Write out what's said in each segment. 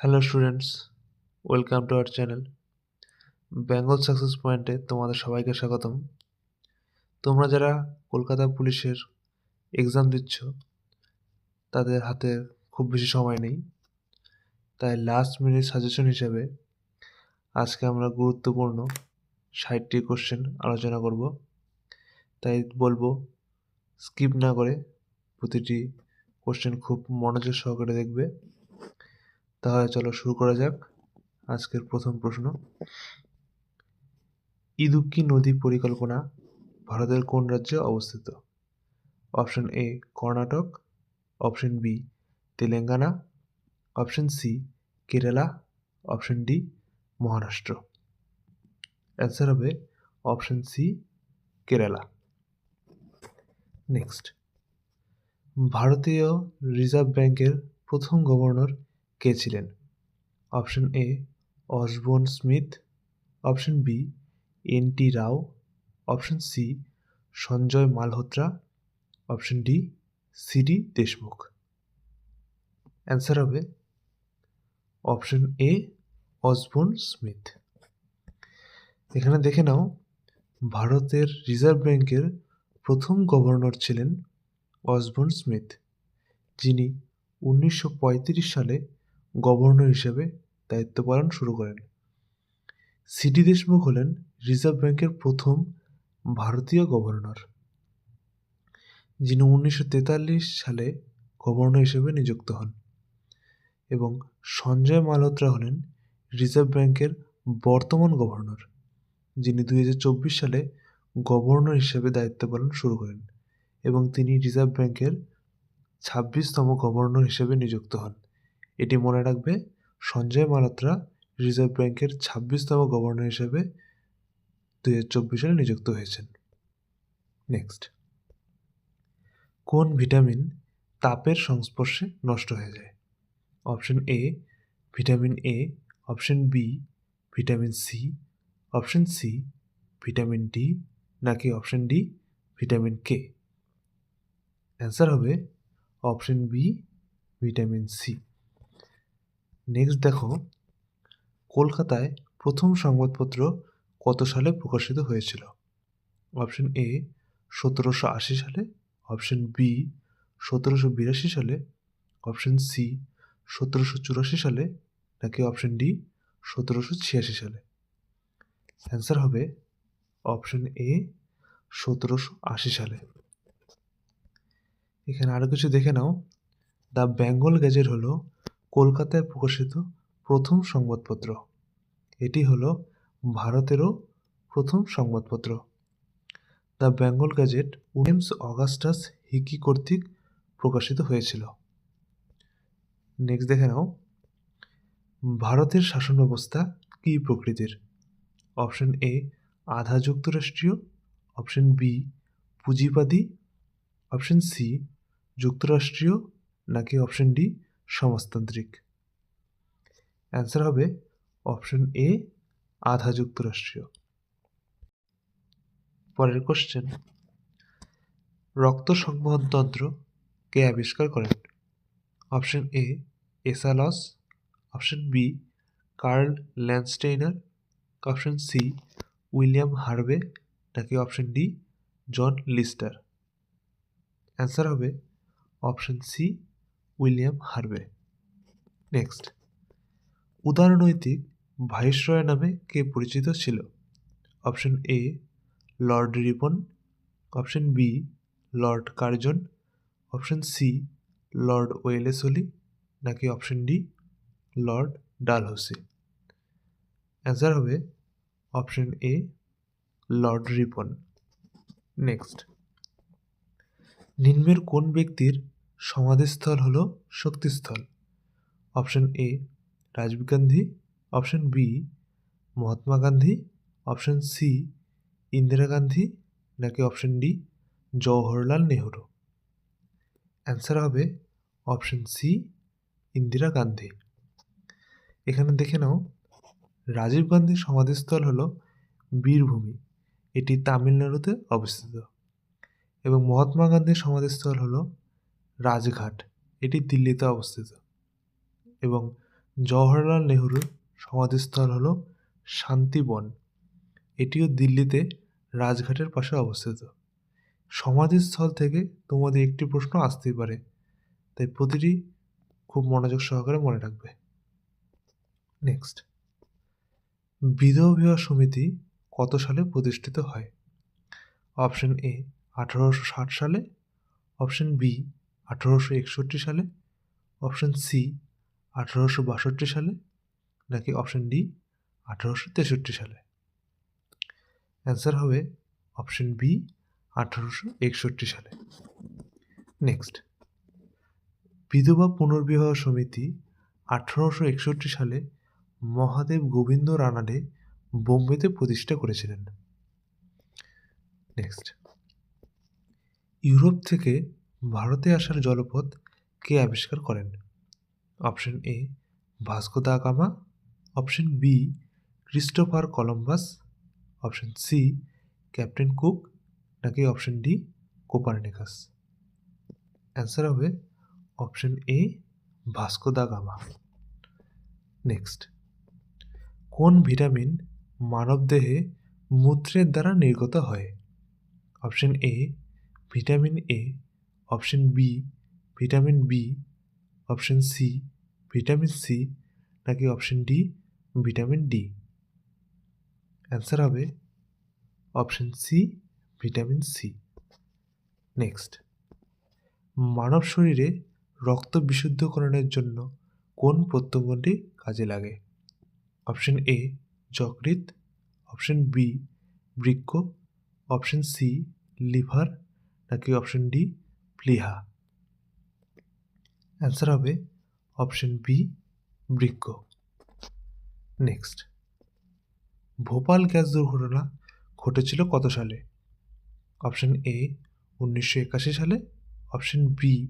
Hello students welcome to our channel Bengal success পয়েন্টে তোমাদের সবাইকে স্বাগতম। তোমরা যারা কলকাতা পুলিশের এক্সাম দিচ্ছ, তাদের হাতে খুব বেশি সময় নেই। তাই লাস্ট মিনিট সাজেশন হিসেবে আজকে আমরা গুরুত্বপূর্ণ ষাটটি কোশ্চেন আলোচনা করব। তাই বলব স্কিপ না করে প্রতিটি কোশ্চেন খুব মনোযোগ সহকারে দেখবে। তাহলে চলো শুরু করা যাক। আজকের প্রথম প্রশ্ন। ইদুক্কি নদী পরিকল্পনা ভারতের কোন রাজ্যে অবস্থিত? Option A, Karnataka. Option B, Telangana. Option C, Kerala. Option D, Maharashtra. Answer হবে অপশন সি, কেরালা। নেক্সট। ভারতীয় রিজার্ভ ব্যাংকের প্রথম গভর্নর কে ছিলেন? Option A, Osborne Smith. Option B, N T Rao. Option C, Sanjay Malhotra. Option D, C D Deshmukh. Answer হবে option A, Osborne Smith. এখানে দেখে নাও, ভারতের রিজার্ভ ব্যাংকের প্রথম গভর্নর ছিলেন অসবোর্ন স্মিথ, যিনি উনিশশো পঁয়ত্রিশ সালে গভর্নর হিসেবে দায়িত্ব পালন শুরু করেন। সিডি দেশমুখ হলেন রিজার্ভ ব্যাংকের প্রথম ভারতীয় গভর্নর, যিনি উনিশশো তেতাল্লিশ সালে গভর্নর হিসেবে নিযুক্ত হন এবং সঞ্জয় মালহোত্রা হলেন রিজার্ভ ব্যাংকের বর্তমান গভর্নর, যিনি দুই হাজার চব্বিশ সালে গভর্নর হিসেবে দায়িত্ব পালন শুরু করেন এবং তিনি রিজার্ভ ব্যাংকের ছাব্বিশতম গভর্নর হিসেবে নিযুক্ত হন। এটি মনে রাখবে, সঞ্জয় মালাত্রা রিজার্ভ ব্যাংকের ছাব্বিশতম গভর্নর হিসেবে দুই হাজার চব্বিশ সালে নিযুক্ত হয়েছেন। নেক্সট। কোন ভিটামিন তাপের সংস্পর্শে নষ্ট হয়ে যায়? Option A, vitamin A, option B, vitamin C, option C, vitamin D, নাকি option D, vitamin K? Answer হবে option B, vitamin C. Next দেখো, কলকাতায় প্রথম সংবাদপত্র কত সালে প্রকাশিত হয়েছিল? অপশন এ সতেরোশো আশি সালে। অপশন বি সতেরোশো বিরাশি সালে। অপশন সি সতেরোশো চুরাশি সালে। নাকি অপশন ডি সতেরোশো ছিয়াশি সালে? অ্যান্সার হবে অপশন এ সতেরোশো আশি সালে। এখানে আরও কিছু দেখে নাও। দ্য বেঙ্গল গ্যাজেট হলো কলকাতায় প্রকাশিত প্রথম সংবাদপত্র। এটি হলো ভারতেরও প্রথম সংবাদপত্র। দ্য বেঙ্গল গ্যাজেট উইমস অগাস্টাস হিকি কর্তৃক প্রকাশিত হয়েছিল। নেক্সট দেখে নাও। ভারতের শাসন ব্যবস্থা কী প্রকৃতির? অপশন এ আধা যুক্তরাষ্ট্রীয়। অপশন বি পুঁজিবাদী। অপশন সি যুক্তরাষ্ট্রীয়। নাকি অপশন ডি সমাজতান্ত্রিক অ্যান্সার হবে অপশন এ আধা যুক্তরাষ্ট্রীয়। পরের কোশ্চেন রক্ত সংবহনতন্ত্র কে আবিষ্কার করেন? Option A এসালস option B Karl Landsteiner. Option C William Harvey. নাকি option D John Lister? Answer হবে option C William Harvey. Next. উদারনৈতিক viceroy নামে কে পরিচিত ছিল? Option A, Lord Ripon option B, Lord Curzon. Option C, Lord Wellesley. নাকি option D, Lord Dalhousie? Answer হবে option A, Lord Ripon next. নিম্নের কোন ব্যক্তির সমাধিস্থল হল শক্তিস্থল। Option A, Rajiv Gandhi. Option B, Mahatma Gandhi. Option C, Indira Gandhi. নাকি option D, Jawaharlal Nehru. Answer হবে option C, Indira Gandhi. এখানে দেখে নাও, রাজীব গান্ধীর সমাধিস্থল হল বীরভূমি। এটি তামিলনাড়ুতে অবস্থিত। এবং মহাত্মা গান্ধীর সমাধিস্থল হলো রাজঘাট, এটি দিল্লিতে অবস্থিত। এবং জওহরলাল নেহরুর সমাধিস্থল হলো শান্তিবন। এটিও দিল্লিতে রাজঘাটের পাশে অবস্থিত। সমাধিস্থল থেকে তোমাদের একটি প্রশ্ন আসতেই পারে, তাই প্রতিটি খুব মনোযোগ সহকারে মনে রাখবে। নেক্সট। বিধবা সমিতি কত সালে প্রতিষ্ঠিত হয়? অপশন এ, আঠারোশো ষাট সালে, অপশন বি আঠারোশো একষট্টি সালে অপশন সি আঠারোশো বাষট্টি সালে, নাকি অপশন ডি আঠারোশো তেষট্টি সালে? অ্যান্সার হবে অপশন বি আঠারোশো একষট্টি সালে। নেক্সট বিধবা পুনর্বিবাহ সমিতি আঠারোশো একষট্টি সালে মহাদেব গোবিন্দ রানাডে বোম্বেতে প্রতিষ্ঠা করেছিলেন। নেক্সট ইউরোপ থেকে ভারতে আসার জলপথ কে আবিষ্কার করেন? Option A, Vasco da Gama. Option B, Christopher Columbus. Option C, Captain Cook. নাকি অপশন ডি, কোপারনিকাস? অ্যান্সার হবে option A, Vasco da Gama. Next. কোন ভিটামিন মানবদেহে মূত্রের দ্বারা নির্গত হয়? Option A, vitamin A option B, vitamin B, option C, vitamin C, নাকি option D, vitamin D? Answer হবে option C, vitamin C. Next, মানব শরীরে রক্ত বিশুদ্ধকরণের জন্য কোন প্রত্যঙ্গটি কাজে লাগে? অপশন এ, যকৃৎ। অপশন বি, বৃক্ক। Option C, liver. নাকি অপশন ডি প্লিহা। অ্যান্সার হবে অপশন বি বৃক্ক নেক্সট ভোপাল গ্যাস দুর্ঘটনা ঘটেছিল কত সালে? অপশন এ উনিশশো একাশি সালে। অপশন বি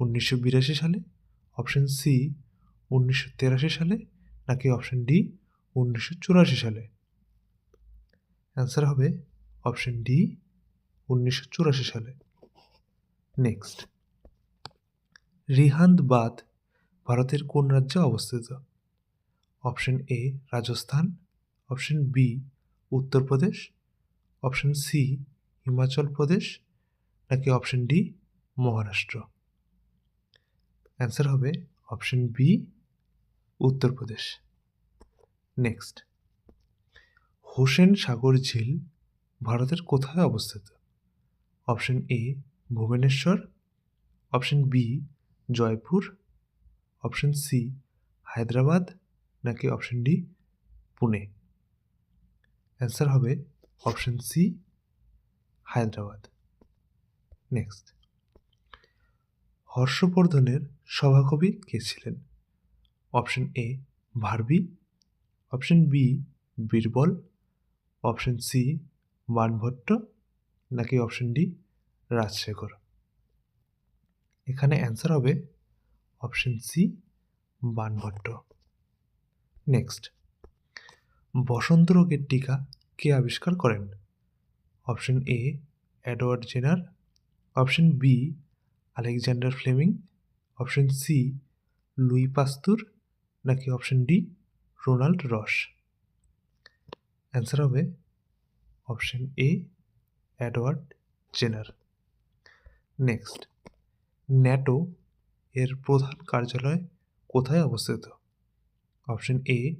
উনিশশো বিরাশি সালে। অপশন সি উনিশশো তেরাশি সালে। নাকি অপশন ডি উনিশশো চুরাশি সালে? অ্যান্সার হবে অপশন ডি উনিশশো চুরাশি সালে। নেক্সট রিহান্দ বাঁধ ভারতের কোন রাজ্যে অবস্থিত? Option A Rajasthan. Option B Uttar Pradesh option C Himachal Pradesh. নাকি অপশন ডি মহারাষ্ট্র? অ্যান্সার হবে option B Uttar Pradesh next Hussain Sagar ঝিল ভারতের কোথায় অবস্থিত? Option A Bhubaneswar option B Jaipur option C Hyderabad, নাকি অপশন ডি পুনে? অ্যান্সার হবে option C Hyderabad. Next হর্ষবর্ধনের সভাকবি কে ছিলেন? Option A Bharavi option B Birbal option C Banabhatta নাকি অপশন ডি রাজশেখর। এখানে অ্যান্সার হবে অপশন সি বানভট্ট। নেক্সট বসন্ত রোগের টিকা কে আবিষ্কার করেন? Option A Edward Jenner. Option B Alexander Fleming. Option C Louis Pasteur. নাকি option D Ronald Ross. Answer হবে option A Edward Jenner. Next, NATO এর প্রধান কার্যালয় কোথায় অবস্থিত? Option A,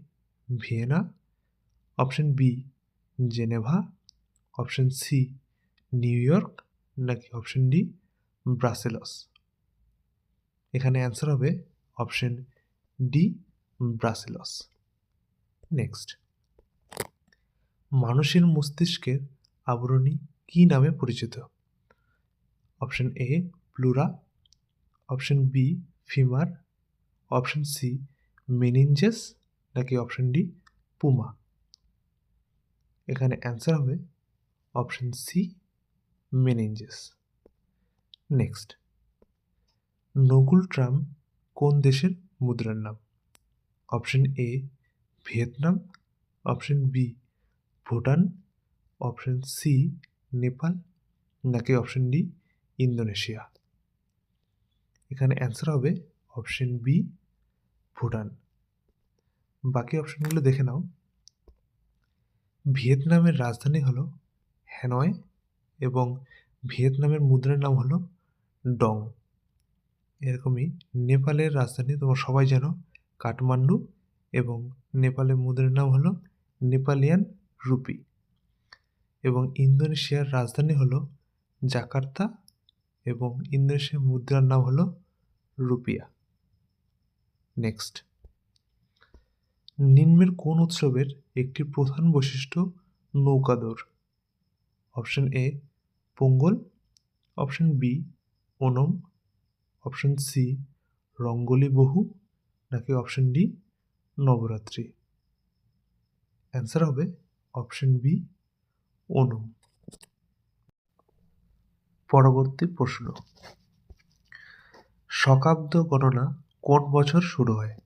Vienna. Option B, Geneva. Option C, New York নাকি option D, Brussels? এখানে answer হবে অপশন ডি, ব্রাসেলস। নেক্সট, মানুষের মস্তিষ্কের আবরণী কী নামে পরিচিত? Option A pleura option B femur option C meninges নাকি অপশন ডি পুমা এখানে অ্যান্সার হবে option C meninges next ngultrum কোন দেশের মুদ্রার নাম? Option A Vietnam, option B Bhutan, option C Nepal, নাকি অপশন ডি ইন্দোনেশিয়া। এখানে অ্যান্সার হবে অপশন বি ভুটান। বাকি অপশনগুলো দেখে নাও। ভিয়েতনামের রাজধানী হলো হ্যানয় এবং ভিয়েতনামের মুদ্রার নাম হলো ডং। এরকমই নেপালের রাজধানী, তোমরা সবাই জানো, কাঠমান্ডু এবং নেপালের মুদ্রার নাম হলো নেপালিয়ান রুপি। এবং ইন্দোনেশিয়ার রাজধানী হলো জাকার্তা এবং ইন্দোনেশিয়ার মুদ্রার নাম হলো রুপিয়া। নেক্সট নিম্নের কোন উৎসবের একটি প্রধান বৈশিষ্ট্য নৌকাদৌড় option A Pongal. Option B Onam. Option C Rongali Bihu. নাকি অপশন ডি নবরাত্রি? অ্যান্সার হবে অপশন বি ওনম। পরবর্তী প্রশ্ন। শকাব্দ গণনা কোন বছর শুরু হয়?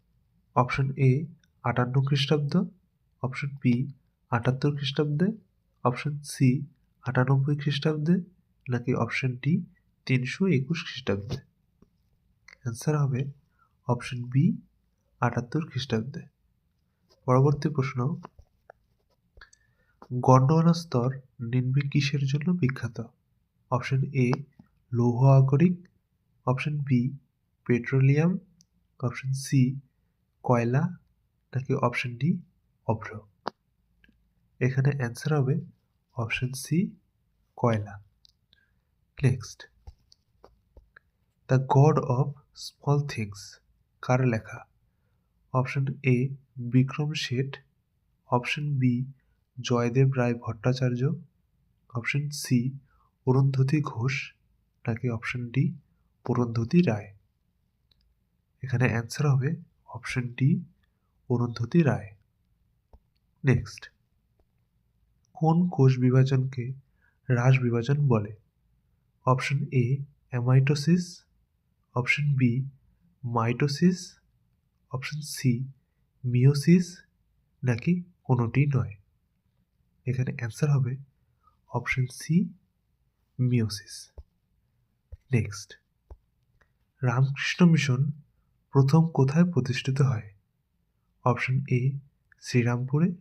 অপশন এ আটান্ন খ্রিস্টাব্দ। অপশন বি আটাত্তর খ্রিস্টাব্দে। অপশন সি আটানব্বই খ্রিস্টাব্দে। নাকি অপশন ডি তিনশো একুশ খ্রিস্টাব্দে? অ্যান্সার হবে অপশন বি আটাত্তর খ্রিস্টাব্দে। পরবর্তী প্রশ্ন। গন্ডোয়ানা স্তর নিম্নে কিসের জন্য বিখ্যাত? অপশন এ লৌহ আগরিক option B petroleum, option C কয়লা, নাকি অপশন ডি অভ্র। এখানে অ্যান্সার হবে অপশন সি কয়লা। Next the God of Small Things কার লেখা? Option A Vikram Seth. Option B Joydeb Roy Bhattacharya. Option C Arundhati Ghosh নাকি option D Arundhati Roy. এখানে answer হবে option D Arundhati Roy. Next কোন কোষ বিভাজনকে হ্রাস বিভাজন বলে? Option A amitosis option B mitosis option C meiosis নাকি কোনোটি নয়? এখানে অ্যান্সার হবে option C meiosis next Ramakrishna Mission প্রথম কোথায় প্রতিষ্ঠিত হয়? অপশন এ শ্রীরামপুরে।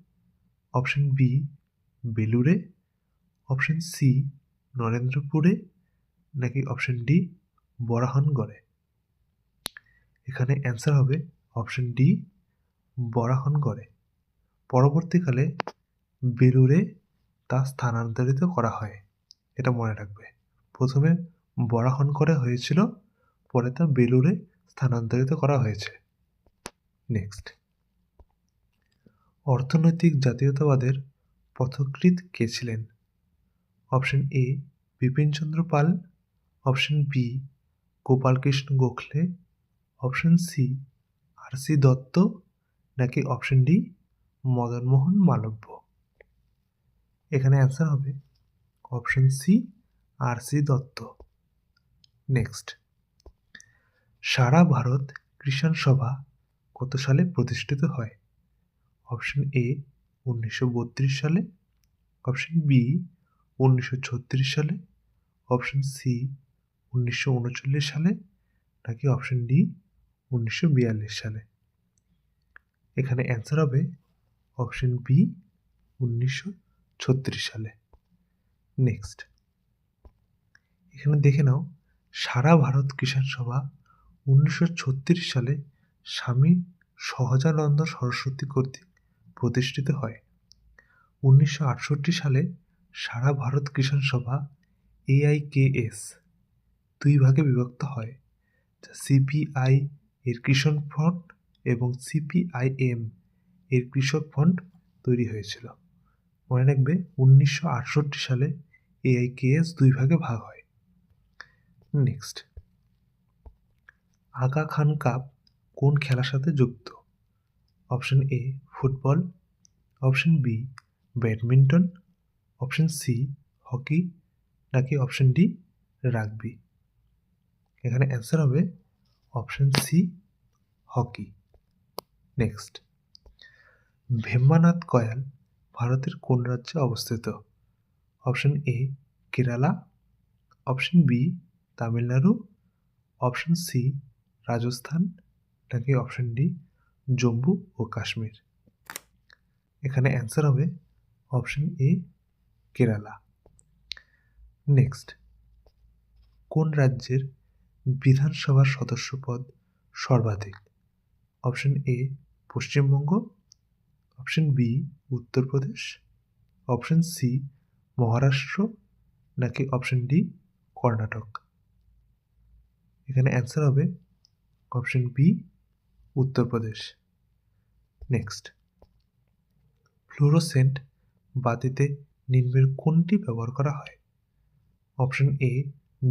অপশন বি বেলুরে অপশন সি নরেন্দ্রপুরে। নাকি অপশন ডি বরাহনগড়ে এখানে অ্যান্সার হবে অপশন ডি বরাহনগড়ে পরবর্তীকালে বেলুরে তা স্থানান্তরিত করা হয়। এটা মনে রাখবে। প্রথমে বরাহনগড়ে হয়েছিল, পরে তা বেলুরে স্থানান্তরিত করা হয়েছে। নেক্সট অর্থনৈতিক জাতীয়তাবাদের পথকৃৎ কে ছিলেন? Option A Bipinchandra Pal. Option B Gopalkrishna Gokhale. Option C R C Dutt. নাকি অপশন ডি মদনমোহন মালব্য? এখানে অ্যান্সার হবে option C, R C Dutt. Next. সারা ভারত কৃষাণ সভা কত সালে প্রতিষ্ঠিত হয়? অপশন এ, উনিশশো বত্রিশ সালে। অপশন বি, উনিশশো ছত্রিশ সালে। অপশন সি, উনিশশো উনচল্লিশ সালে। নাকি অপশন ডি, উনিশশো বিয়াল্লিশ সালে। এখানে অ্যান্সার হবে অপশন বি, উনিশশো ছত্রিশ সালে। নেক্সট। এখানে দেখে নাও, সারা ভারত কিষাণ সভা উনিশশো ছত্রিশ সালে স্বামী সহজানন্দ সরস্বতী কর্তৃক প্রতিষ্ঠিত হয়। উনিশশো আটষট্টি সালে সারা ভারত কিষাণ সভা এআইকেএস দুই ভাগে বিভক্ত হয়, যা সিপিআই এর কৃষক ফ্রন্ট এবং সিপিআইএম এর কৃষক ফ্রন্ট তৈরি হয়েছিল। মনে রাখবে উনিশশো আটষট্টি সালে এআইকেএস দুই ভাগে ভাগ হয়। নেক্সট আগা খান কাপ কোন খেলার সাথে যুক্ত? Option A football option B badminton option C hockey নাকি অপশন ডি রাগবি এখানে অ্যান্সার হবে option C hockey next Vembanad Kayal ভারতের কোন রাজ্যে অবস্থিত? Option A, Kerala. Option B, Tamil Nadu. Option C, Rajasthan. নাকি অপশন ডি, জম্মু ও কাশ্মীর? এখানে অ্যান্সার হবে অপশন এ, কেরালা। নেক্সট। কোন রাজ্যের বিধানসভার সদস্য পদ সর্বাধিক? Option A, Paschimbanga. Option B Uttar Pradesh option C, Maharashtra, নাকি অপশন ডি, কর্ণাটক? এখানে অ্যান্সার হবে option B Uttar Pradesh next fluorescent বাতিতে নিম্নের কোনটি ব্যবহার করা হয়? অপশন এ,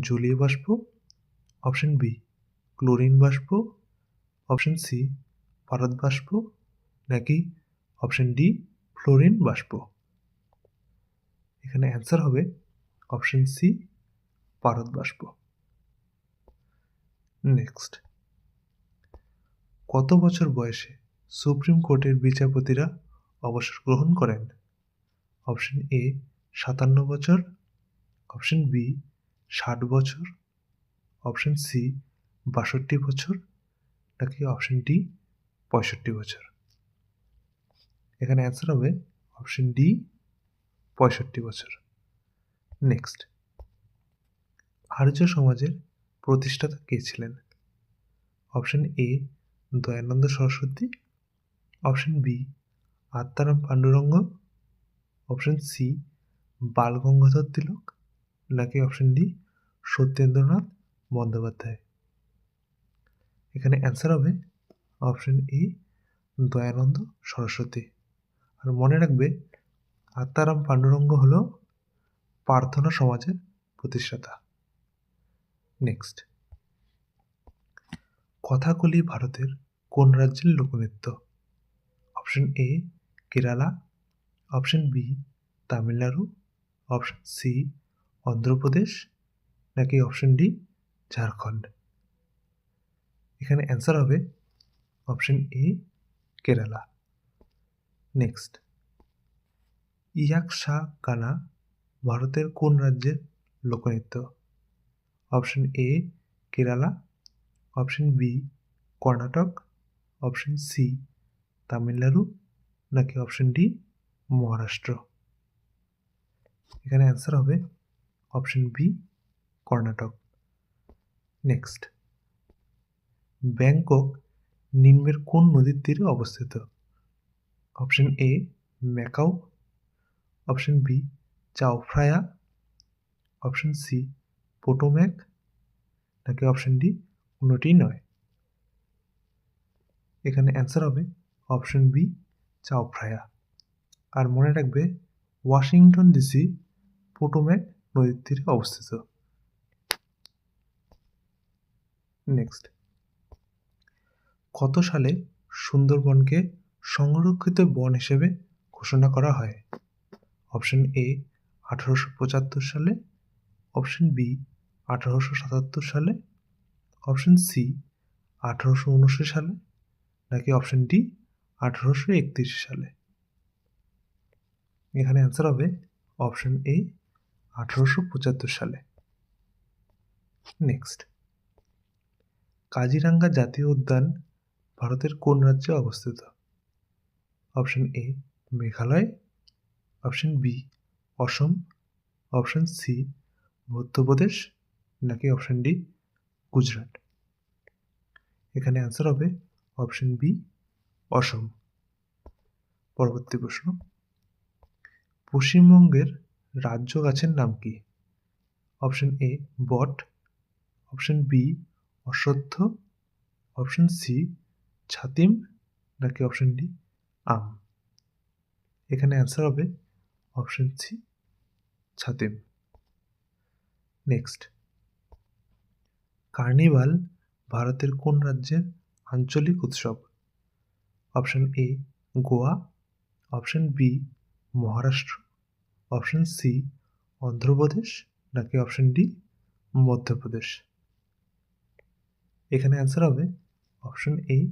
জলীয় বাষ্প, অপশন বি, ক্লোরিন বাষ্প, অপশন সি পারদ বাষ্প, নাকি অপশন ডি, ফ্লোরিন বাষ্প। এখানে অ্যান্সার হবে অপশন সি, পারদ বাষ্প। নেক্সট। কত বছর বয়সে সুপ্রিম কোর্টের বিচারপতিরা অবসর গ্রহণ করেন? অপশন এ, সাতান্ন বছর। অপশন বি, ষাট বছর। অপশন সি, বাষট্টি বছর। নাকি অপশন ডি, পঁয়ষট্টি বছর। এখানে অ্যান্সার হবে অপশন ডি পঁয়ষট্টি বছর। নেক্সট আর্য সমাজের প্রতিষ্ঠাতা কে ছিলেন? Option A Dayananda Saraswati. Option B Atmaram Pandurang. Option C Bal Gangadhar Tilak. নাকি অপশন ডি সত্যেন্দ্রনাথ বন্দ্যোপাধ্যায়? এখানে অ্যান্সার হবে অপশন এ দয়ানন্দ সরস্বতী। আর মনে রাখবে, আত্মারাম পাণ্ডুরঙ্গ হল প্রার্থনা সমাজের প্রতিষ্ঠাতা। নেক্সট কথাকলি ভারতের কোন রাজ্যের লোকনৃত্য? Option A Kerala. Option B Tamil Nadu. Option C Andhra Pradesh. নাকি অপশন ডি ঝাড়খণ্ড? এখানে অ্যান্সার হবে option A Kerala. Next. Yakshagana ভারতের কোন রাজ্যের লোকনৃত্য? Option A, Kerala. Option B, Karnataka. Option C, Tamil Nadu. নাকি অপশন ডি, মহারাষ্ট্র? এখানে answer হবে option B, Karnataka. Next. Bangkok নিম্নের কোন নদীর তীরে অবস্থিত? Option A, Macau. Option B Chao Phraya option C Potomac নাকি অপশন ডি কোনোটিই নয়। এখানে অ্যান্সার হবে অপশন বি চাওফ্রায়া আর মনে রাখবে, ওয়াশিংটন ডিসি পোটোম্যাক নদীর তীরে অবস্থিত। নেক্সট। কত সালে সুন্দরবনকে সংরক্ষিত বন হিসেবে ঘোষণা করা হয়। অপশন এ আঠারোশো পঁচাত্তর সালে। অপশন বি আঠারোশো সাতাত্তর সালে। অপশন সি আঠারোশো উনআশি সালে। নাকি অপশন ডি আঠারোশো একত্রিশ সালে। এখানে অ্যান্সার হবে অপশন এ আঠারোশো পঁচাত্তর সালে। নেক্সট কাজিরাঙ্গা জাতীয় উদ্যান ভারতের কোন রাজ্যে অবস্থিত? Option A Meghalaya, option B Assam, option C Madhya Pradesh নাকি অপশন ডি গুজরাট? এখানে অ্যান্সার হবে অপশন বি অসম। পরবর্তী প্রশ্ন, পশ্চিমবঙ্গের রাজ্য গাছের নাম কি? অপশন এ বট, অপশন বি অশ্বত্থ, অপশন সি ছাতিম নাকি অপশন ডি আম। এখানে অ্যান্সার হবে অপশন সি ছাতিম। নেক্সট কার্নিভাল ভারতের কোন রাজ্যের আঞ্চলিক উৎসব? Option A Goa. Option B Maharashtra. Option C Andhra Pradesh. নাকি অপশন ডি মধ্যপ্রদেশ? এখানে অ্যান্সার হবে অপশন এ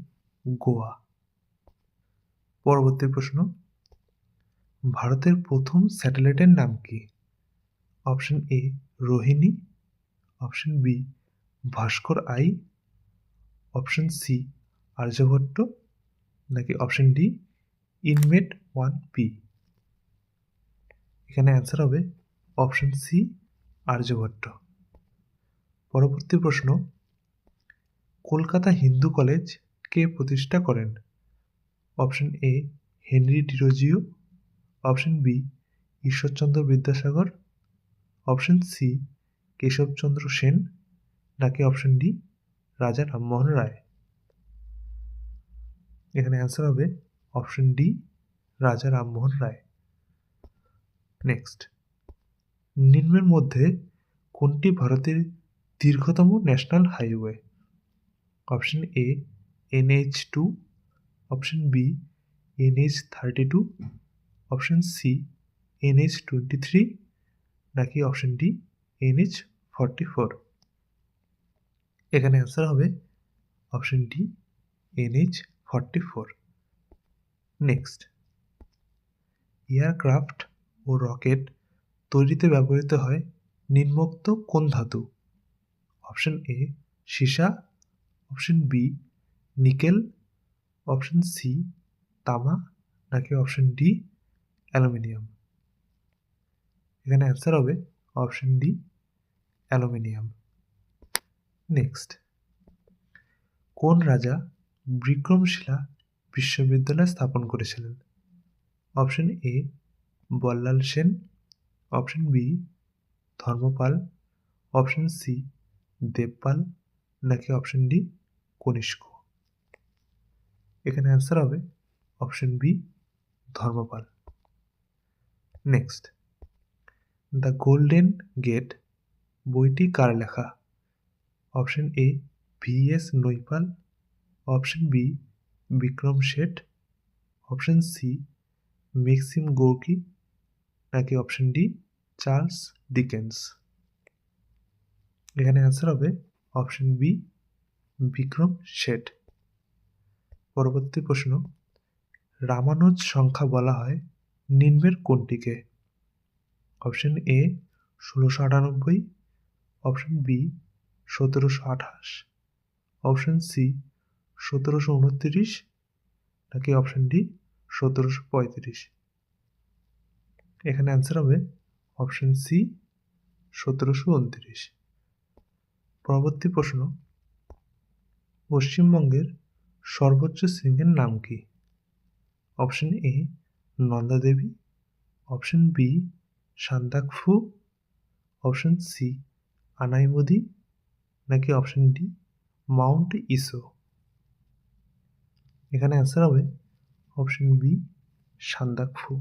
গোয়া। পরবর্তী প্রশ্ন। ভারতের প্রথম স্যাটেলাইটের নাম কি? Option A, Rohini. Option B, Bhaskara I. Option C Aryabhata নাকি option D, INSAT one B. এখানে অ্যান্সার হবে অপশন সি আর্যভট্ট পরবর্তী প্রশ্ন, কলকাতা হিন্দু কলেজ কে প্রতিষ্ঠা করেন? Option A Henry Derozio option B Ishwar Chandra Vidyasagar. Option C Keshab Chandra Sen. নাকি option D রাজা রামমোহন রায়। এখানে অ্যান্সার হবে অপশন ডি রাজা রামমোহন রায়। নেক্সট নিম্নের মধ্যে কোনটি ভারতের দীর্ঘতম national highway option A NH two option B, NH thirty two, option C, NH twenty three, নাকি option D, NH forty four? এখানে অ্যান্সার হবে option D, NH forty four. Next aircraft ও rocket তৈরিতে ব্যবহৃত হয় নিম্নোক্ত কোন ধাতু? অপশন এ, সীসা, option B, nickel option C তামা, নাকি অপশন ডি অ্যালুমিনিয়াম? এখানে অ্যান্সার হবে অপশন ডি অ্যালুমিনিয়াম। নেক্সট কোন রাজা বিক্রমশিলা বিশ্ববিদ্যালয় স্থাপন করেছিলেন? Option A Ballal Sen. Option B Dharmapal. Option C Devapal. নাকি অপশন ডি কনিষ্ক? এখানে অ্যান্সার হবে option B Dharmapal. Next the golden gate বইটি কার লেখা? Option A V S Naipaul option B Vikram Seth option C Maxim Gorky নাকি option D Charles Dickens এখানে answer হবে option B Vikram Seth পরবর্তী প্রশ্ন, রামানুজ সংখ্যা বলা হয় নিম্নের কোনটিকে? অপশন এ ষোলোশো আটানব্বই, অপশন বি সতেরোশো আঠাশ, অপশন সি সতেরোশো উনত্রিশ, নাকি অপশন ডি সতেরোশো পঁয়ত্রিশ? এখানে অ্যান্সার হবে অপশন সি সতেরোশো উনত্রিশ। পরবর্তী প্রশ্ন, পশ্চিমবঙ্গের সর্বোচ্চ শৃঙ্গের নাম কি? Option A Nanda Devi option B Sandakphu option C Anamudi নাকি অপশন ডি মাউন্ট ইসো এখানে অ্যান্সার হবে অপশন বি সান্দাকফু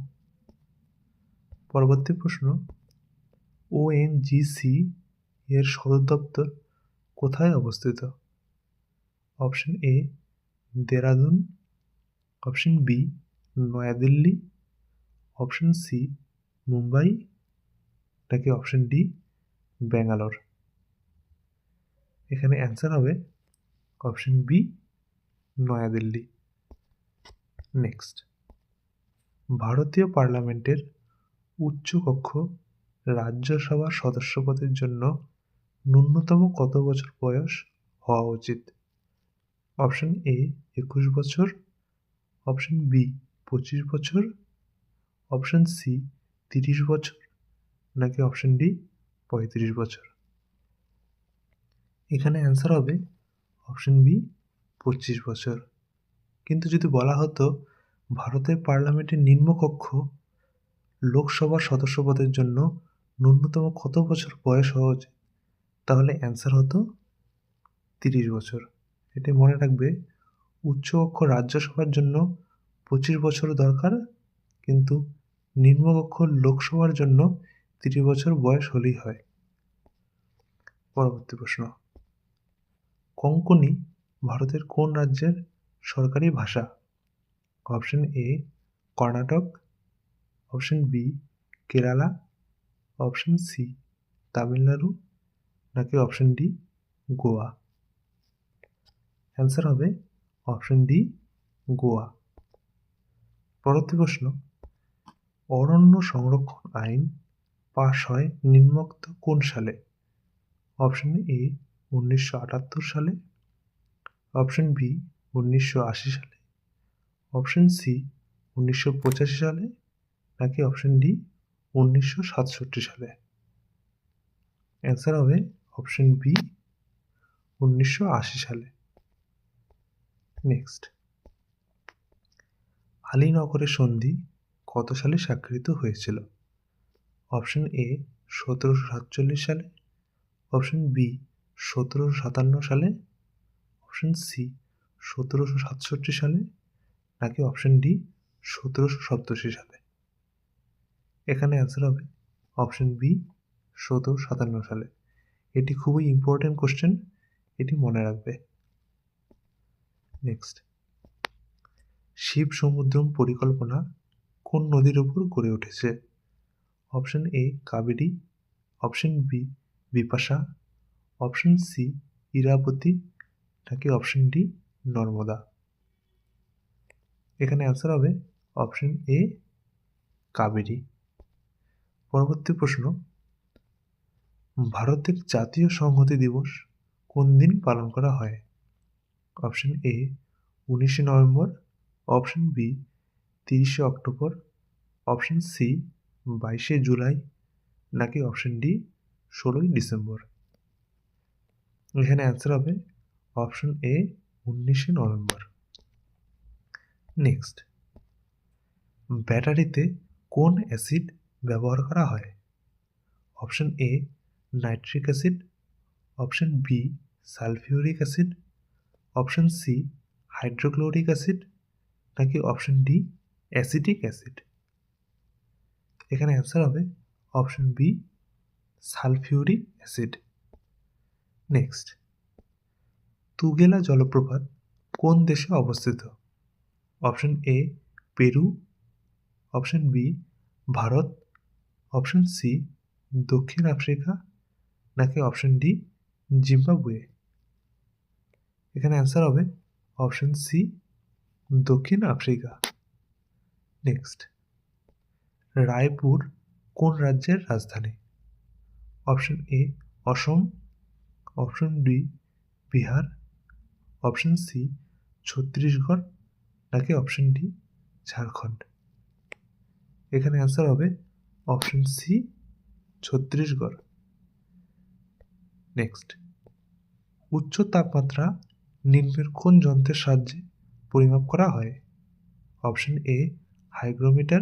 পরবর্তী প্রশ্ন ওএনজিসি এর সদর দপ্তর কোথায় অবস্থিত? Option A Dehradun, option B, New Delhi, option C, Mumbai, নাকি অপশন ডি, ব্যাঙ্গালোর? এখানে অ্যান্সার হবে অপশন বি, নয়াদিল্লি। নেক্সট। ভারতীয় পার্লামেন্টের উচ্চকক্ষ রাজ্যসভার সদস্যপদের জন্য ন্যূনতম কত বছর বয়স হওয়া উচিত? অপশন এ একুশ বছর। অপশন বি পঁচিশ বছর। অপশন সি তিরিশ বছর। নাকি অপশন ডি পঁয়ত্রিশ বছর। এখানে অ্যান্সার হবে অপশন বি পঁচিশ বছর। কিন্তু যদি বলা হতো ভারতের পার্লামেন্টের নিম্নকক্ষ লোকসভার সদস্য পদের জন্য ন্যূনতম কত বছর বয়স হওয়া উচিত? তাহলে অ্যান্সার হতো তিরিশ বছর। এটি মনে রাখবে উচ্চকক্ষ রাজ্যসভার জন্য পঁচিশ বছর দরকার, কিন্তু নিম্নকক্ষ লোকসভার জন্য তিরিশ বছর বয়স হলেই হয়। পরবর্তী প্রশ্ন। কঙ্কনি ভারতের কোন রাজ্যের সরকারি ভাষা? Option A Karnataka. Option B Kerala. Option C Tamil Nadu. নাকি অপশন ডি গোয়া? অ্যান্সার হবে অপশন ডি গোয়া পরবর্তী প্রশ্ন, অরণ্য সংরক্ষণ আইন পাশ হয় নিম্নোক্ত কোন সালে? অপশন এ উনিশশো আটাত্তর সালে। অপশন বি উনিশশো আশি সালে। অপশন সি উনিশশো পঁচাশি সালে। নাকি অপশন ডি উনিশশো সাতষট্টি সালে? অ্যান্সার হবে অপশন বি উনিশশো আশি সালে। নেক্সট আলীনগরের সন্ধি কত সালে স্বাক্ষরিত হয়েছিল? অপশন এ সতেরোশো সাতচল্লিশ সালে। অপশন বি সতেরোশো সাতান্ন সালে। অপশন সি সতেরোশো সাতষট্টি সালে। নাকি অপশন ডি সতেরোশো সপ্তাশি সালে? এখানে অ্যান্সার হবে অপশন বি সতেরোশো সাতান্ন সালে। এটি খুবই ইম্পর্ট্যান্ট কোশ্চেন এটি মনে রাখবে। নেক্সট শিব সমুদ্রম পরিকল্পনা কোন নদীর উপর গড়ে উঠেছে? Option A Kaveri. Option B Bipasha. Option C Irawati. নাকি অপশন ডি নর্মদা। এখানে অ্যান্সার হবে অপশন এ কাবেরী। পরবর্তী প্রশ্ন, ভারতের জাতীয় সংহতি দিবস কোন দিন পালন করা হয়? অপশন এ উনিশে নভেম্বর, অপশন বি তিরিশে অক্টোবর, অপশন সি বাইশে জুলাই নাকি অপশন ডি ষোলোই ডিসেম্বর। এখানে অ্যান্সার হবে অপশন এ উনিশে নভেম্বর। নেক্সট ব্যাটারিতে কোন অ্যাসিড ব্যবহার করা হয়? Option A nitric acid, option B sulphuric acid option C hydrochloric acid নাকি অপশন ডি অ্যাসিটিক অ্যাসিড? এখানে অ্যান্সার হবে option B sulphuric acid. Next, Tugela জলপ্রপাত কোন দেশে অবস্থিত? Option A Peru. Option B Bharat. Option C দক্ষিণ Africa. নাকি option D Zimbabwe? এখানে অ্যান্সার হবে অপশন সি দক্ষিণ আফ্রিকা। নেক্সট রায়পুর কোন রাজ্যের রাজধানী? Option A Assam. Option D Bihar. Option C Chhattisgarh. নাকি অপশন ডি ঝাড়খণ্ড? এখানে অ্যান্সার হবে অপশন সি ছত্তিশগড়। নেক্সট উচ্চ তাপমাত্রা নিম্নের কোন যন্ত্রের সাহায্যে পরিমাপ করা হয়? Option A hygrometer.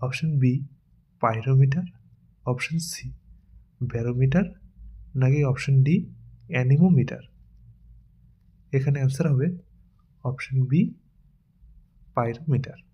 Option B pyrometer. Option C barometer. নাকি অপশন ডি অ্যানিমোমিটার? এখানে অ্যান্সার হবে অপশন বি পাইরোমিটার।